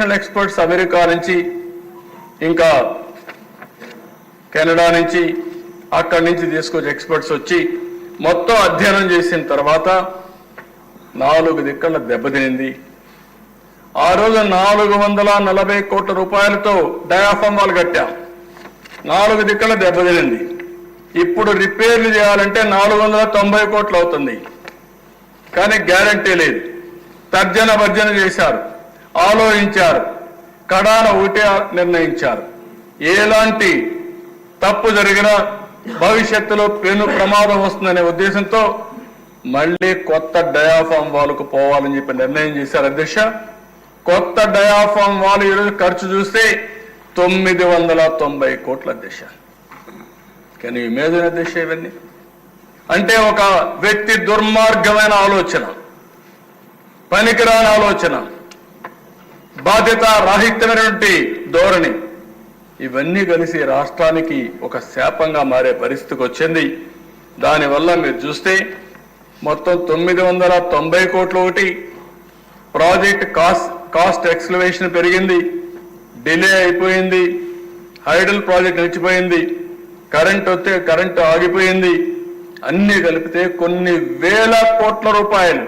Experts America నుంచి ఇంకా Canada నుంచి అక్కడి నుంచి తీసుకొచ్చి ఎక్స్పర్ట్స్ వచ్చి మొత్తం అధ్యయనం చేసిన తర్వాత నాలుగు దిక్కల దెబ్బతినింది. ఆ రోజు నాలుగు వందల నలభై కోట్ల రూపాయలతో డయాఫామ్ వాల్ కట్టాం. నాలుగు దిక్కల దెబ్బతినింది. ఇప్పుడు రిపేర్లు చేయాలంటే నాలుగు వందల తొంభై కోట్లు అవుతుంది. కానీ గ్యారంటీ లేదు. తర్జన భర్జన చేశారు. ఆలోచించారు. కడాన ఒకటే నిర్ణయించారు. ఎలాంటి తప్పు జరిగినా భవిష్యత్తులో పెను ప్రమాదం వస్తుందనే ఉద్దేశంతో మళ్ళీ కొత్త డయాఫామ్ వాళ్ళకు పోవాలని చెప్పి నిర్ణయం చేశారు అధ్యక్ష. కొత్త డయాఫామ్ వాళ్ళు ఈరోజు ఖర్చు చూస్తే తొమ్మిది వందల తొంభై కోట్ల అధ్యక్ష. కానీ ఇమేజిన్ అధ్యక్ష ఇవన్నీ? అంటే ఒక వ్యక్తి దుర్మార్గమైన ఆలోచన పనికిరాని ఆలోచన బాధ్యత రాహిత్యమైనటువంటి ధోరణి. ఇవన్నీ కలిసి రాష్ట్రానికి ఒక శాపంగా మారే పరిస్థితికి వచ్చింది. దానివల్ల మీరు చూస్తే మొత్తం తొమ్మిది వందల తొంభై కోట్లు ఒకటి ప్రాజెక్ట్ కాస్ట్ కాస్ట్ ఎక్స్లవేషన్ పెరిగింది. డిలే అయిపోయింది. హైడల్ ప్రాజెక్ట్ నిలిచిపోయింది. కరెంట్ వస్తే కరెంటు ఆగిపోయింది. అన్ని కలిపితే కొన్ని వేల కోట్ల రూపాయలు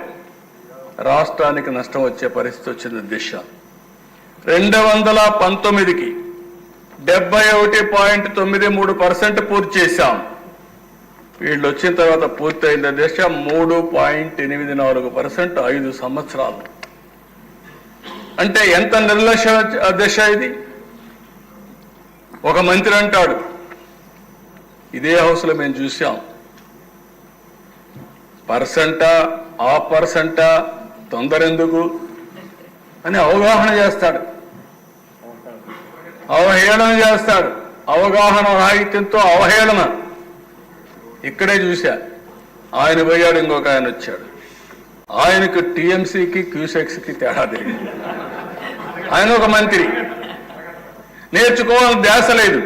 రాష్ట్రానికి నష్టం వచ్చే పరిస్థితి వచ్చింది దిశ. రెండు వందల పంతొమ్మిదికి డెబ్బై ఒకటి పాయింట్ తొమ్మిది మూడు పర్సెంట్ పూర్తి చేశాం. వీళ్ళు వచ్చిన తర్వాత పూర్తయిన దశ మూడు పాయింట్ ఎనిమిది నాలుగు పర్సెంట్ ఐదు సంవత్సరాలు. అంటే ఎంత నిర్లక్ష్య దశ ఇది? ఒక మంత్రి అంటాడు ఇదే హౌస్లో మేము చూసాం పర్సెంటా ఆ పర్సెంటా తొందర ఎందుకు అని అవగాహన చేస్తాడు. అవహేళన చేస్తాడు. అవగాహన రాహిత్యంతో అవహేళన. ఇక్కడే చూశా. ఆయన పోయాడు ఇంకొక ఆయన వచ్చాడు. ఆయనకు టీఎంసీకి క్యూసెక్స్కి తేడా తెలియదు. ఆయన ఒక మంత్రి. నేర్చుకోవాలని ధ్యాస లేదు.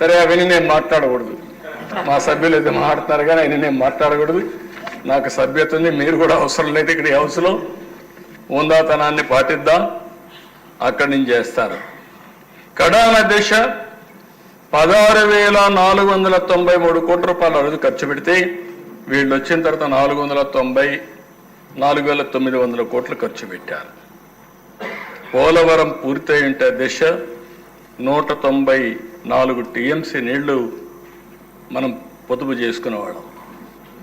సరే అవన్నీ నేను మాట్లాడకూడదు. మా సభ్యులు అయితే మాట్లాడతారు కానీ ఆయన నేను మాట్లాడకూడదు. నాకు సభ్యత ఉంది మీరు కూడా అవసరం లేదు ఇక్కడ ఏ హౌస్లో. ఉందాతనాన్ని పాటిద్దాం. అక్కడి నుంచి చేస్తారు. కడాన దిశ పదహారు వేల నాలుగు వందల తొంభై మూడు కోట్ల రూపాయలు రోజు ఖర్చు పెడితే వీళ్ళు వచ్చిన తర్వాత నాలుగు వందల తొంభై నాలుగు వేల తొమ్మిది వందల కోట్లు ఖర్చు పెట్టారు. పోలవరం పూర్తయి దిశ నూట తొంభై నాలుగు టీఎంసీ నీళ్ళు మనం పొదుపు చేసుకునేవాళ్ళం.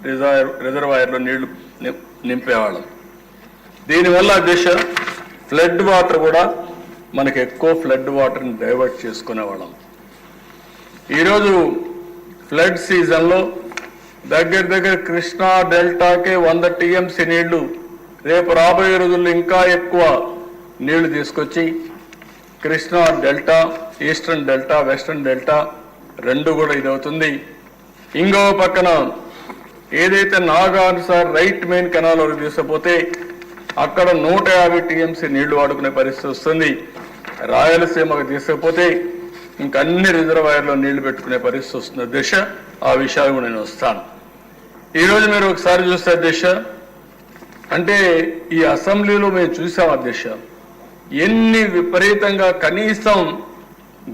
రిజర్వ్ రిజర్వాయర్లో నీళ్ళు నింపేవాళ్ళం. దీనివల్ల దిశ ఫ్లడ్ వాటర్ కూడా మనకి ఎక్కువ ఫ్లడ్ వాటర్ని డైవర్ట్ చేసుకునేవాళ్ళం. ఈరోజు ఫ్లడ్ సీజన్లో దగ్గర దగ్గర కృష్ణా డెల్టాకే వంద టీఎంసీ నీళ్ళు రేపు రాబోయే రోజుల్లో ఇంకా ఎక్కువ నీళ్ళు తీసుకొచ్చి Krishna delta eastern delta western delta రెండు కూడా ఇది అవుతుంది ఇంకో పక్కన ఏదైతే నాగానుసార్ రైట్ మెయిన్ కెనాల్ వరకు తీసుకుపోతే అక్కడ నూట యాభై టీఎంసీ నీళ్ళు వాడుకునే పరిస్థితి వస్తుంది. రాయలసీమకు తీసుకుపోతే ఇంక అన్ని రిజర్వాయర్లో నీళ్ళు పెట్టుకునే పరిస్థితి వస్తుంది. దిశ ఆ విషయాలు నేను వస్తాను. ఈరోజు మీరు ఒకసారి చూస్తే దిశ అంటే ఈ అసెంబ్లీలో మేము చూసాం అధ్యక్ష ఎన్ని విపరీతంగా కనీసం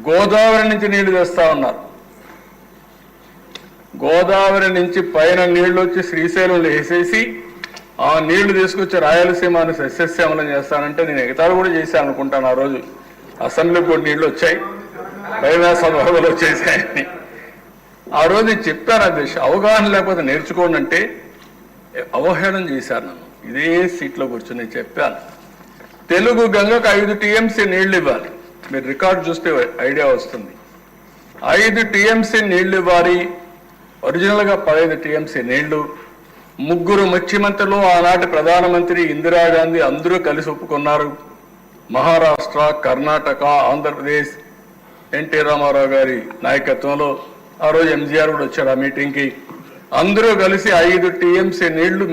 గోదావరి నుంచి నీళ్ళు తెస్తా ఉన్నారు. గోదావరి నుంచి పైన నీళ్ళు వచ్చి శ్రీశైలంలో వేసేసి ఆ నీళ్ళు తీసుకొచ్చి రాయలసీమను సస్యశ్యామలం చేస్తానంటే నేను ఎగతాలు కూడా చేశాను అనుకుంటాను ఆ రోజు. అసెంబ్లీ కూడా నీళ్ళు వచ్చాయి. బైవాస వరదలు వచ్చేసాయని ఆ రోజు చెప్పాను అధ్యక్ష అవగాహన లేకపోతే నేర్చుకోండి అంటే అవహేళన చేశారు నన్ను. ఇదే సీట్లో కూర్చొని చెప్పాను. తెలుగు గంగకు ఐదు టీఎంసీ నీళ్ళు ఇవ్వాలి. మీరు రికార్డు చూస్తే ఐడియా వస్తుంది. ఐదు టీఎంసీ నీళ్ళు ఇవ్వాలి. ఒరిజినల్గా పదహైదు టీఎంసీ నీళ్ళు ముగ్గురు ముఖ్యమంత్రులు ఆనాటి ప్రధానమంత్రి ఇందిరాగాంధీ అందరూ కలిసి ఒప్పుకున్నారు. మహారాష్ట్ర కర్ణాటక ఆంధ్రప్రదేశ్ ఎన్టీ రామారావు గారి నాయకత్వంలో ఆ రోజు ఎంజీఆర్ కూడా వచ్చాడు ఆ మీటింగ్కి. అందరూ కలిసి ఐదు టీఎంసీ నీళ్ళు